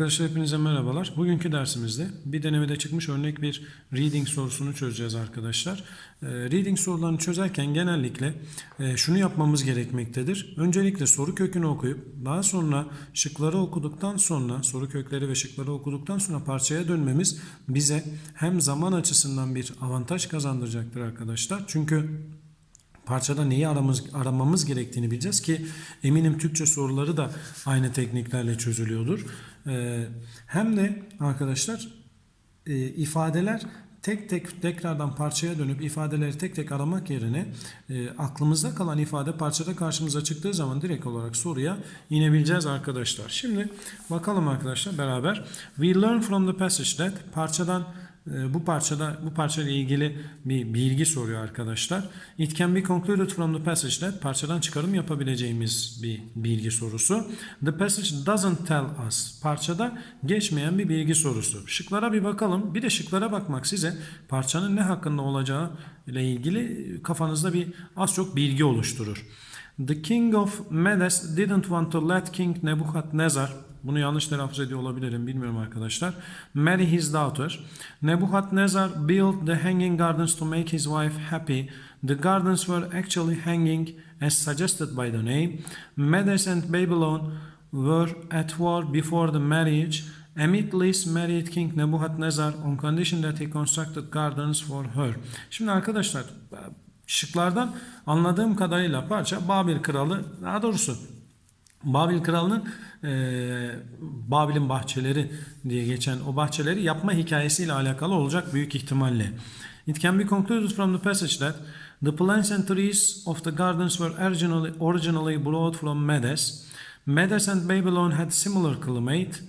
Arkadaşlar hepinize merhabalar. Bugünkü dersimizde bir denemede çıkmış örnek bir reading sorusunu çözeceğiz arkadaşlar. Ee, reading sorularını çözerken genellikle e, şunu yapmamız gerekmektedir. Öncelikle soru kökünü okuyup daha sonra şıkları okuduktan sonra soru kökleri ve şıkları okuduktan sonra parçaya dönmemiz bize hem zaman açısından bir avantaj kazandıracaktır arkadaşlar. Çünkü parçada neyi aramamız, aramamız gerektiğini bileceğiz ki eminim Türkçe soruları da aynı tekniklerle çözülüyordur. Ee, hem de arkadaşlar e, ifadeler tek tek tekrardan parçaya dönüp ifadeleri tek tek aramak yerine e, aklımızda kalan ifade parçada karşımıza çıktığı zaman direkt olarak soruya inebileceğiz arkadaşlar. Şimdi bakalım arkadaşlar beraber. We learn from the passage that parçadan bu parçada bu parçayla ilgili bir bilgi soruyor arkadaşlar. It can be concluded from the passage that parçadan çıkarım yapabileceğimiz bir bilgi sorusu. The passage doesn't tell us. Parçada geçmeyen bir bilgi sorusu. Şıklara bir bakalım. Bir de şıklara bakmak size parçanın ne hakkında olacağı ile ilgili kafanızda bir az çok bilgi oluşturur. The king of Medes didn't want to let King Nebuchadnezzar bunu yanlış telaffuz ediyor olabilirim bilmiyorum arkadaşlar. Marry his daughter. Nebuchadnezzar built the hanging gardens to make his wife happy. The gardens were actually hanging as suggested by the name. Medes and Babylon were at war before the marriage. Amitlis married King Nebuchadnezzar on condition that he constructed gardens for her. Şimdi arkadaşlar şıklardan anladığım kadarıyla parça Babil kralı daha doğrusu Babil kralının e, Babil'in bahçeleri diye geçen o bahçeleri yapma hikayesiyle alakalı olacak büyük ihtimalle. It can be concluded from the passage that the plants and trees of the gardens were originally, originally brought from Medes. Medes and Babylon had similar climate.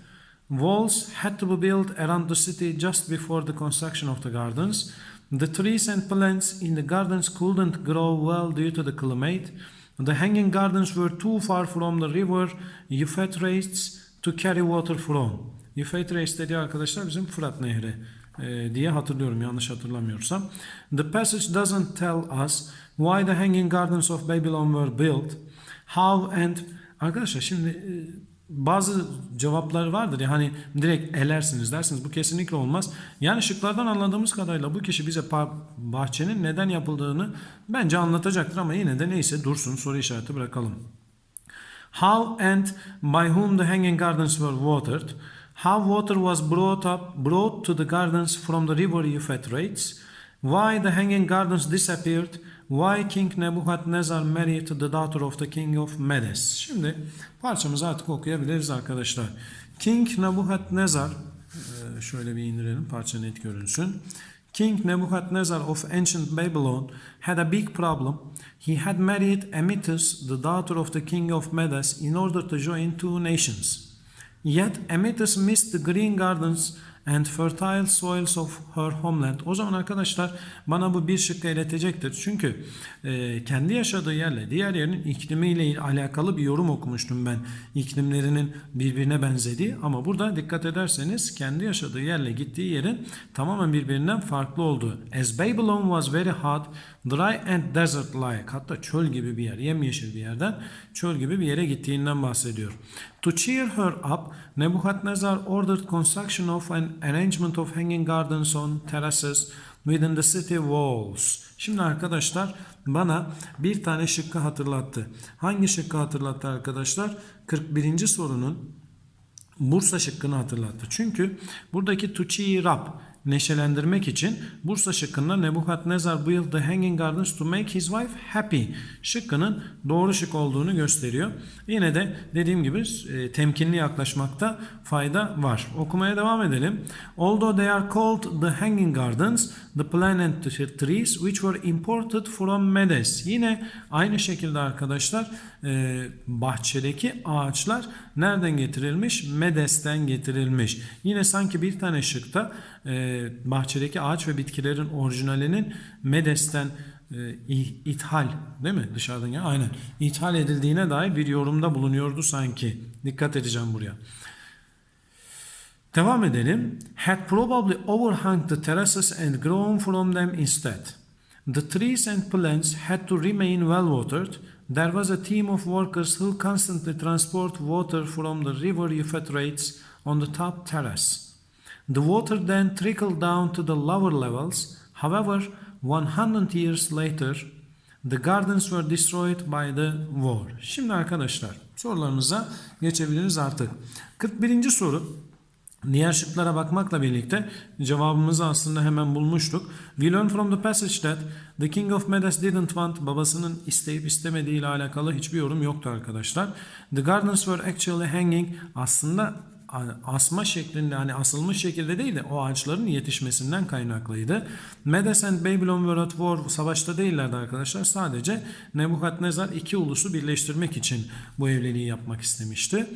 Walls had to be built around the city just before the construction of the gardens. The trees and plants in the gardens couldn't grow well due to the climate. The hanging gardens were too far from the river Euphrates to carry water from. Euphrates dediği arkadaşlar bizim Fırat Nehri e, diye hatırlıyorum yanlış hatırlamıyorsam. The passage doesn't tell us why the hanging gardens of Babylon were built, how and arkadaşlar şimdi e, bazı cevaplar vardır ya hani direkt elersiniz dersiniz bu kesinlikle olmaz. Yani şıklardan anladığımız kadarıyla bu kişi bize bahçenin neden yapıldığını bence anlatacaktır ama yine de neyse dursun soru işareti bırakalım. How and by whom the hanging gardens were watered. How water was brought up brought to the gardens from the river Euphrates. Why the hanging gardens disappeared. Why King Nebuchadnezzar married the daughter of the king of Medes. Şimdi parçamızı artık okuyabiliriz arkadaşlar. King Nebuchadnezzar e, şöyle bir indirelim parça net görünsün. King Nebuchadnezzar of ancient Babylon had a big problem. He had married Amytis, the daughter of the king of Medes, in order to join two nations. Yet Amytis missed the green gardens and fertile soils of her homeland. O zaman arkadaşlar bana bu bir şıkkı iletecektir. Çünkü e, kendi yaşadığı yerle diğer yerin iklimiyle alakalı bir yorum okumuştum ben. İklimlerinin birbirine benzediği ama burada dikkat ederseniz kendi yaşadığı yerle gittiği yerin tamamen birbirinden farklı olduğu. As Babylon was very hot, dry and desert like. Hatta çöl gibi bir yer, yemyeşil bir yerden çöl gibi bir yere gittiğinden bahsediyor. To cheer her up, Nebuchadnezzar ordered construction of an arrangement of hanging gardens on terraces within the city walls. Şimdi arkadaşlar bana bir tane şıkkı hatırlattı. Hangi şıkkı hatırlattı arkadaşlar? 41. sorunun Bursa şıkkını hatırlattı. Çünkü buradaki to cheer up neşelendirmek için Bursa şıkkında Nebuchadnezzar built the hanging gardens to make his wife happy şıkkının doğru şık olduğunu gösteriyor. Yine de dediğim gibi e, temkinli yaklaşmakta fayda var. Okumaya devam edelim. Although they are called the hanging gardens, the plant the trees which were imported from Medes. Yine aynı şekilde arkadaşlar e, bahçedeki ağaçlar nereden getirilmiş? Medes'ten getirilmiş. Yine sanki bir tane şıkta e, bahçedeki ağaç ve bitkilerin orijinalinin Medes'ten e, ithal değil mi dışarıdan ya aynen ithal edildiğine dair bir yorumda bulunuyordu sanki. Dikkat edeceğim buraya. Devam edelim. Had probably overhung the terraces and grown from them instead. The trees and plants had to remain well watered. There was a team of workers who constantly transport water from the river Euphrates on the top terrace. The water then trickled down to the lower levels. However, 100 years later, the gardens were destroyed by the war. Şimdi arkadaşlar sorularımıza geçebiliriz artık. 41. soru. Diğer şıklara bakmakla birlikte cevabımızı aslında hemen bulmuştuk. We learn from the passage that the king of Medes didn't want babasının isteyip istemediği ile alakalı hiçbir yorum yoktu arkadaşlar. The gardens were actually hanging aslında asma şeklinde hani asılmış şekilde değil de o ağaçların yetişmesinden kaynaklıydı. Medes and Babylon were at war savaşta değillerdi arkadaşlar. Sadece Nebukadnezar iki ulusu birleştirmek için bu evliliği yapmak istemişti.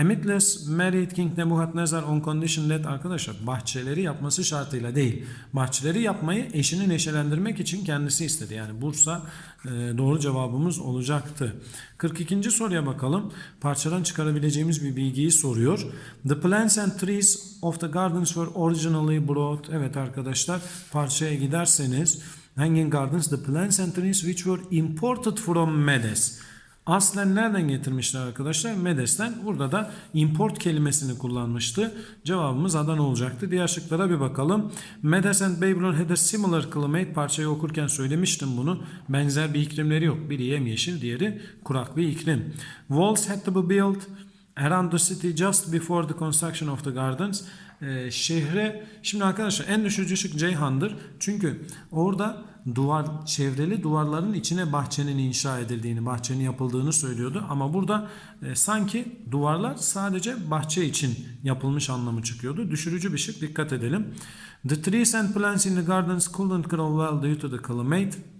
Amitless married King Nebuchadnezzar on condition that arkadaşlar bahçeleri yapması şartıyla değil. Bahçeleri yapmayı eşini neşelendirmek için kendisi istedi. Yani Bursa e, doğru cevabımız olacaktı. 42. soruya bakalım. Parçadan çıkarabileceğimiz bir bilgiyi soruyor. The plants and trees of the gardens were originally brought. Evet arkadaşlar parçaya giderseniz Hanging Gardens, the plants and trees which were imported from Medes. Aslen nereden getirmişler arkadaşlar? Medes'ten. Burada da import kelimesini kullanmıştı. Cevabımız Adana olacaktı. Diğer şıklara bir bakalım. Medes and Babylon had a similar climate. Parçayı okurken söylemiştim bunu. Benzer bir iklimleri yok. Biri yemyeşil, diğeri kurak bir iklim. Walls had to be built around the city just before the construction of the gardens. Ee, şehre şimdi arkadaşlar en düşücü şık Ceyhan'dır. Çünkü orada duvar çevreli duvarların içine bahçenin inşa edildiğini, bahçenin yapıldığını söylüyordu. Ama burada e, sanki duvarlar sadece bahçe için yapılmış anlamı çıkıyordu. Düşürücü bir şık dikkat edelim. The trees and plants in the gardens couldn't grow well due to the climate.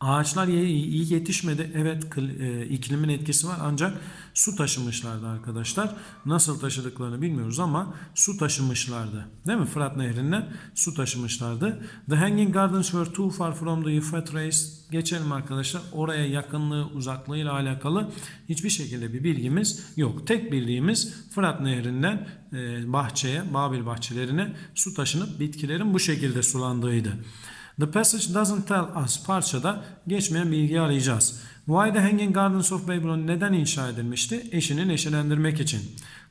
Ağaçlar iyi yetişmedi. Evet e, iklimin etkisi var ancak su taşımışlardı arkadaşlar. Nasıl taşıdıklarını bilmiyoruz ama su taşımışlardı. Değil mi? Fırat Nehri'nden su taşımışlardı. The Hanging Gardens were too far from the Euphrates. Geçelim arkadaşlar. Oraya yakınlığı, uzaklığıyla alakalı hiçbir şekilde bir bilgimiz yok. Tek bildiğimiz Fırat Nehri'nden e, bahçeye, Babil bahçelerine su taşınıp bitkilerin bu şekilde sulandığıydı. The passage doesn't tell us parçada geçmeyen bilgiyi arayacağız. Why the Hanging Gardens of Babylon neden inşa edilmişti? Eşini neşelendirmek için.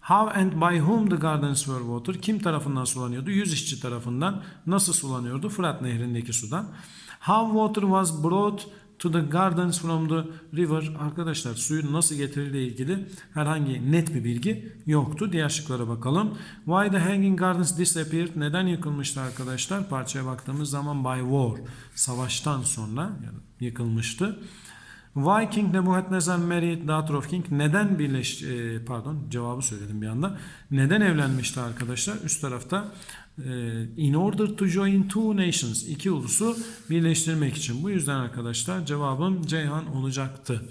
How and by whom the gardens were watered? Kim tarafından sulanıyordu? Yüz işçi tarafından. Nasıl sulanıyordu? Fırat nehrindeki sudan. How water was brought to the gardens from the river. Arkadaşlar suyun nasıl getirildiği ilgili herhangi net bir bilgi yoktu. Diğer şıklara bakalım. Why the hanging gardens disappeared? Neden yıkılmıştı arkadaşlar? Parçaya baktığımız zaman by war. Savaştan sonra yani yıkılmıştı. Why King Nebuchadnezzar married daughter of King? Neden birleş e, pardon cevabı söyledim bir anda. Neden evlenmişti arkadaşlar? Üst tarafta e, in order to join two nations iki ulusu birleştirmek için. Bu yüzden arkadaşlar cevabım Ceyhan olacaktı.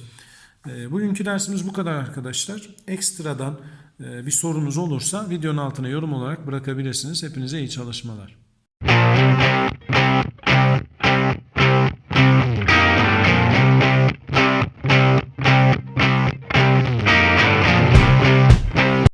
E, bugünkü dersimiz bu kadar arkadaşlar. Ekstradan e, bir sorunuz olursa videonun altına yorum olarak bırakabilirsiniz. Hepinize iyi çalışmalar.